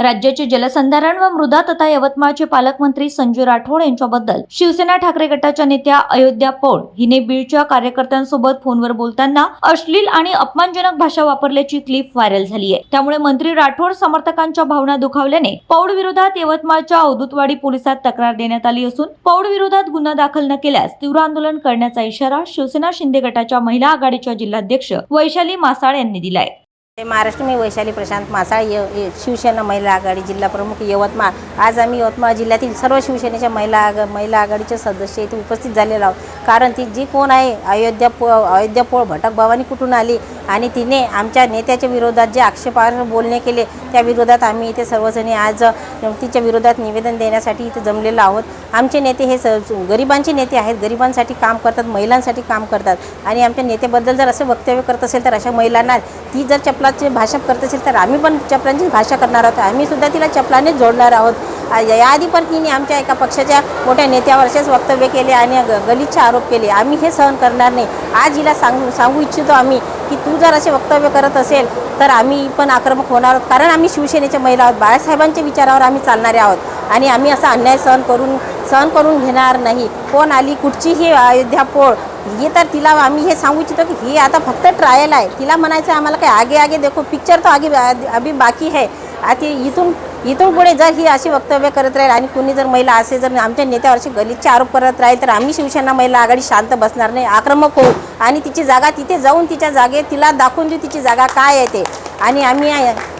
राज्याचे जलसंधारण व मृदा तथा यवतमाळचे पालकमंत्री संजय राठोड यांच्याबद्दल शिवसेना ठाकरे गटाच्या नेत्या अयोध्या पौड हिने बीडच्या कार्यकर्त्यांसोबत फोनवर बोलताना अश्लील आणि अपमानजनक भाषा वापरल्याची क्लिप व्हायरल झाली आहे त्यामुळे मंत्री राठोड समर्थकांच्या भावना दुखावल्याने पौड विरोधात यवतमाळच्या औदुतवाडी पोलिसात तक्रार देण्यात आली असून पौड विरोधात गुन्हा दाखल न केल्यास तीव्र आंदोलन करण्याचा इशारा शिवसेना शिंदे गटाच्या महिला आघाडीच्या जिल्हाध्यक्ष वैशाली मासाळ यांनी दिलाय. महाराष्ट्र मी वैशाली प्रशांत मासाळ य शिवसेना महिला आघाडी जिल्हा प्रमुख यवतमाळ. आज आम्ही यवतमाळ जिल्ह्यातील सर्व शिवसेनेच्या महिला आग महिला आघाडीचे सदस्य इथे उपस्थित झालेलो आहोत. कारण ती जी कोण आहे अयोध्या पो अयोध्या पोळ भटक भवानी कुठून आली? आणि तिने आमच्या नेत्याच्या विरोधात जे आक्षेपार्ह बोलणे केले त्या विरोधात आम्ही इथे सर्वजणी आज तिच्या विरोधात निवेदन देण्यासाठी इथे जमलेलो आहोत. आमचे नेते हे स गरिबांचे नेते आहेत. गरिबांसाठी काम करतात महिलांसाठी काम करतात. आणि आमच्या नेत्याबद्दल जर असं वक्तव्य करत असेल तर अशा महिलांना ती जर चपलाची भाषा करत असेल तर आम्ही पण चपलांचीच भाषा करणार आहोत. आम्हीसुद्धा तिला चपलानेच जोडणार आहोत. याआधी पण तिने आमच्या एका पक्षाच्या मोठ्या नेत्यावर असेच वक्तव्य केले आणि गलिच्छ आरोप केले. आम्ही हे सहन करणार नाही. आज हिला सांगू सांगू इच्छितो आम्ही की तू जर असे वक्तव्य करत असेल तर आम्ही पण आक्रमक होणार आहोत. कारण आम्ही शिवसेनेच्या महिला आहोत. बाळासाहेबांच्या विचारावर आम्ही चालणारे आहोत. आणि आम्ही असा अन्याय सहन करून सहन करून घेणार नाही. कोण आली कुठचीही अयोध्या पोळ ही तर तिला आम्ही हे सांगू इच्छितो की हे आता फक्त ट्रायल आहे. तिला म्हणायचं आम्हाला काय आगे आगे देखो पिक्चर तो आगे अभी बाकी है. आता इथून इथून पुढे जर ही अशी वक्तव्य करत राहील आणि कुणी जर महिला असे जर आमच्या नेत्यावरशी गलितचे आरोप करत राहील तर आम्ही शिवसेना महिला आघाडी शांत बसणार नाही आक्रमक होऊ. आणि तिची जागा तिथे जाऊन तिच्या जागे तिला दाखवून देऊ तिची जागा काय आहे ते. आणि आम्ही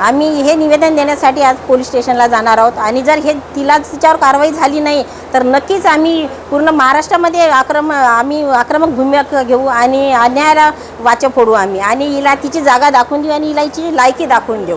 आम्ही हे निवेदन देण्यासाठी आज पोलीस स्टेशनला जाणार आहोत. आणि जर हे तिला तिच्यावर कारवाई झाली नाही तर नक्कीच आम्ही पूर्ण महाराष्ट्रामध्ये आक्रम आम्ही आक्रमक भूमिका घेऊ आणि अन्यायाला वाचा फोडू आम्ही. आणि हिला तिची जागा दाखवून देऊ आणि हिला हिची लायकी दाखवून देऊ.